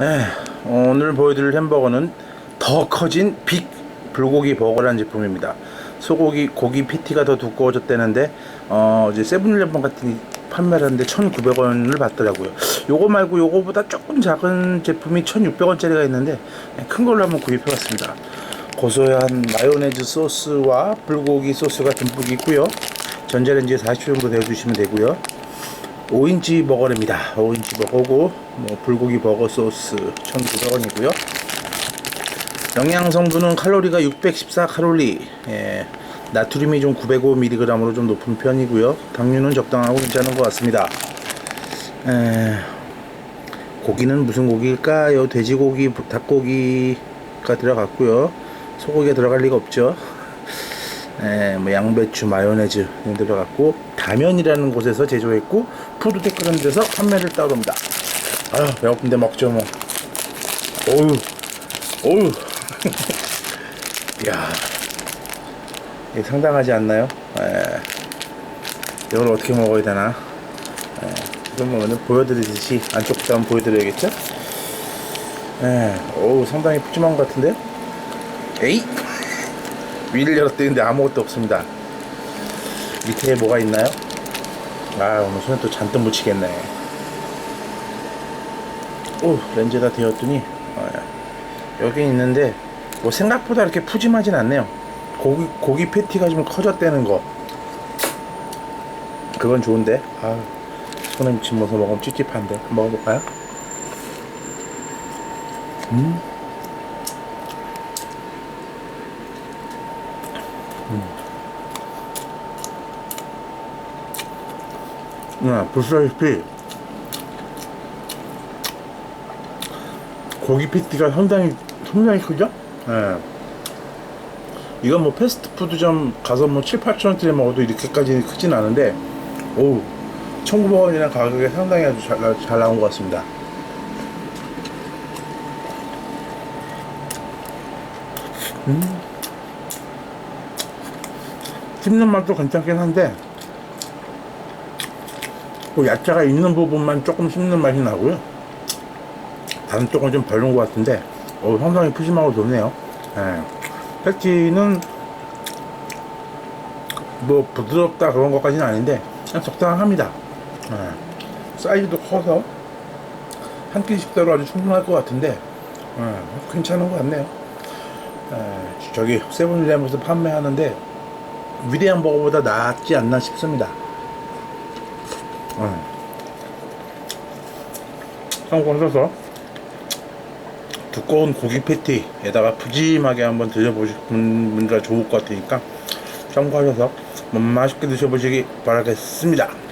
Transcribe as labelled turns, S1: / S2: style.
S1: 에, 오늘 보여드릴 햄버거는 더 커진 빅 불고기 버거라는 제품입니다. 소고기 고기 패티가 더 두꺼워졌다는데 어 이제 세븐일레븐 같은 판매를 하는데 1,900원을 받더라고요. 요거 말고 요거보다 조금 작은 제품이 1,600원짜리가 있는데 큰 걸로 한번 구입해 봤습니다. 고소한 마요네즈 소스와 불고기 소스가 듬뿍 있고요. 전자레인지에 40초 정도 데워주시면 되고요. 5인치 버거입니다. 5인치 버거고 뭐 불고기 버거 소스 1,900원이고요. 영양 성분은 칼로리가 614 칼로리. 예, 나트륨이 좀 905mg으로 좀 높은 편이고요. 당류는 적당하고 괜찮은 것 같습니다. 에, 고기는 무슨 고기일까요? 돼지고기, 닭고기가 들어갔고요. 소고기가 들어갈 리가 없죠. 에, 뭐 양배추, 마요네즈 등 들어갔고 다면이라는 곳에서 제조했고 그런 데서 판매를 따로 합니다. 아유 배고픈데 먹죠 뭐. 어우, 어우. 이야, 이게 상당하지 않나요? 에, 이걸 어떻게 먹어야 되나? 에, 이건 뭐 오늘 보여드리듯이 안쪽부터 한번 보여드려야겠죠? 에, 어우 상당히 푸짐한 것 같은데? 에이! 위를 열었더니 아무것도 없습니다. 밑에 뭐가 있나요? 아 오늘 손에 또 잔뜩 묻히겠네. 오 렌즈에다 대었더니 어, 여기 있는데 뭐 생각보다 이렇게 푸짐하진 않네요. 고기 고기 패티가 좀 커졌다는 거. 그건 좋은데 아 손에 묻히면서 먹으면 찝찝한데 먹어볼까요? 음. 네, 보시다시피 고기 패티가 상당히 상당히 크죠? 예. 이건 뭐 패스트푸드점 가서 뭐 7, 8천 원짜리 먹어도 이렇게까지 크진 않은데 오 1,900원이라는 가격에 상당히 아주 잘, 나- 잘 나온 것 같습니다. 음. 씹는 맛도 괜찮긴 한데 그 야채가 있는 부분만 조금 씹는 맛이 나고요. 다른 쪽은 좀 별론 것 같은데, 어, 상당히 푸짐하고 좋네요. 예. 패티는 뭐 부드럽다 그런 것까지는 아닌데, 그냥 적당합니다. 예. 사이즈도 커서 한 끼 식사로 아주 충분할 것 같은데, 예, 괜찮은 것 같네요. 예, 저기 세븐일레븐에서 판매하는데 위대한 버거보다 낫지 않나 싶습니다. 음. 참고하셔서 두꺼운 고기 패티에다가 푸짐하게 한번 드셔보시는 분들 좋을 것 같으니까 참고하셔서 맛있게 드셔보시기 바라겠습니다.